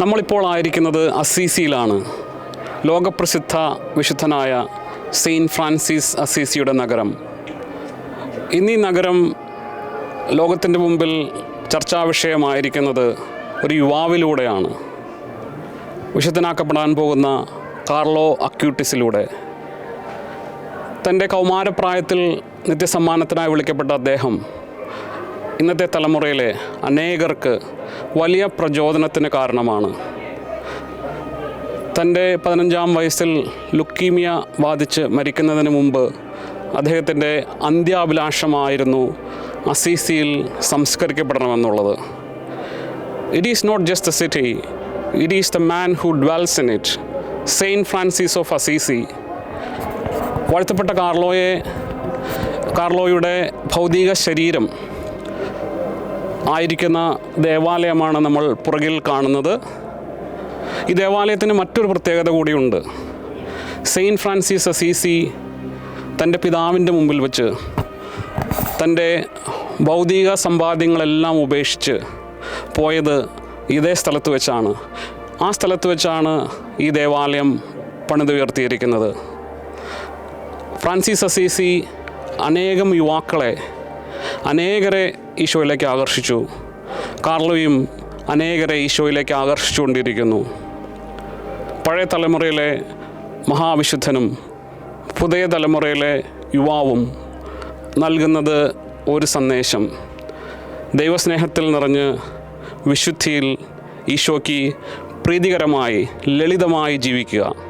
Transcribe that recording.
നമ്മളിപ്പോൾ ആയിരിക്കുന്നത് അസീസിയിലാണ്. ലോകപ്രസിദ്ധ വിശുദ്ധനായ സെയിന്റ് ഫ്രാൻസിസ് അസീസിയുടെ നഗരം. ഇന്നീ നഗരം ലോകത്തിന്റെ മുമ്പിൽ ചർച്ചാ വിഷയമായിരിക്കുന്നത് ഒരു യുവാവിലൂടെയാണ്. വിശുദ്ധനാക്കപ്പെടാൻ പോകുന്ന കാർലോ അക്യൂട്ടിസിലൂടെ. തന്റെ കൗമാരപ്രായത്തിൽ നിത്യസമ്മാനത്തിനായി വിളിക്കപ്പെട്ട അദ്ദേഹം ഇന്നത്തെ തലമുറയിലെ അനേകർക്ക് വലിയ പ്രചോദനത്തിന് കാരണമാണ്. തന്റെ പതിനഞ്ചാം വയസ്സിൽ ലുക്കീമിയ ബാധിച്ച് മരിക്കുന്നതിന് മുമ്പ് അദ്ദേഹത്തിന്റെ അന്ത്യാഭിലാഷമായിരുന്നു അസീസിയിൽ സംസ്കരിക്കപ്പെടണമെന്നുള്ളത്. It is not just the city it is the man who dwells in it Saint Francis of Assisi വാഴ്ത്തപ്പെട്ട കാർലോയെ കാർലോയുടെ ഭൗതിക ശരീരം ആയിരിക്കുന്ന ദേവാലയമാണ് നമ്മൾ പുറകിൽ കാണുന്നത്. ഈ ദേവാലയത്തിന് മറ്റൊരു പ്രത്യേകത കൂടിയുണ്ട്. സെയിന്റ് ഫ്രാൻസിസ് അസീസി തന്റെ പിതാവിന്റെ മുമ്പിൽ വെച്ച് തന്റെ ഭൗതിക സമ്പാദ്യങ്ങളെല്ലാം ഉപേക്ഷിച്ച് പോയത് ഇതേ സ്ഥലത്ത് വെച്ചാണ്. ആ സ്ഥലത്ത് വെച്ചാണ് ഈ ദേവാലയം പണിതുയർത്തിയിരിക്കുന്നത് ഫ്രാൻസിസ് അസീസി അനേകം യുവാക്കളെ അനേകരെ ഈശോയിലേക്ക് ആകർഷിച്ചു. കാർലോയും അനേകരെ ഈശോയിലേക്ക് ആകർഷിച്ചുകൊണ്ടിരിക്കുന്നു. പഴയ തലമുറയിലെ മഹാവിശുദ്ധനും പുതിയ തലമുറയിലെ യുവാവും നൽകുന്നത് ഒരു സന്ദേശം. ദൈവസ്നേഹത്തിൽ നിറഞ്ഞ് വിശുദ്ധിയിൽ ഈശോയ്ക്ക് പ്രീതികരമായി ലളിതമായി ജീവിക്കുക.